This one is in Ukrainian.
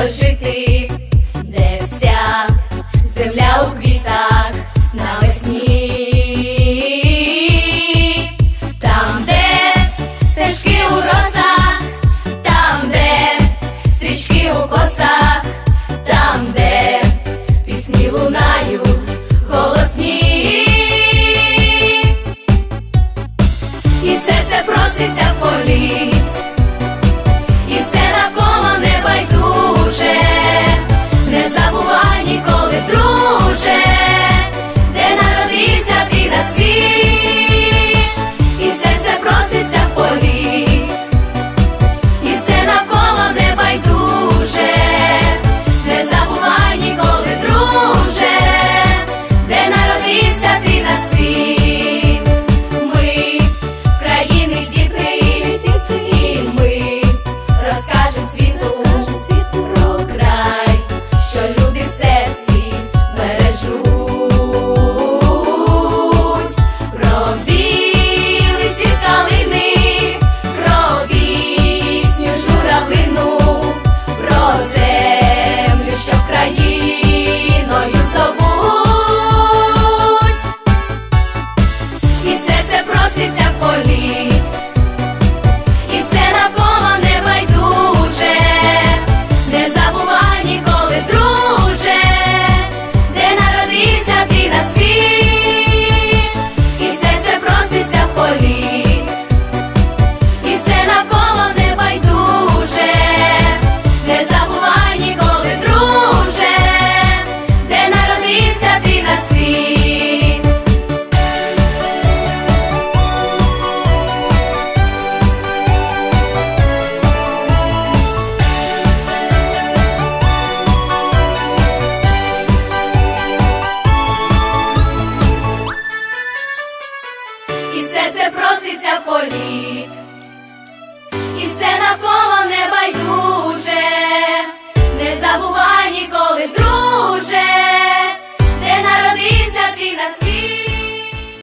весело жити, де вся земля у квітах навесні, там, де стежки у росах, там, де стрічки у косах. bonito.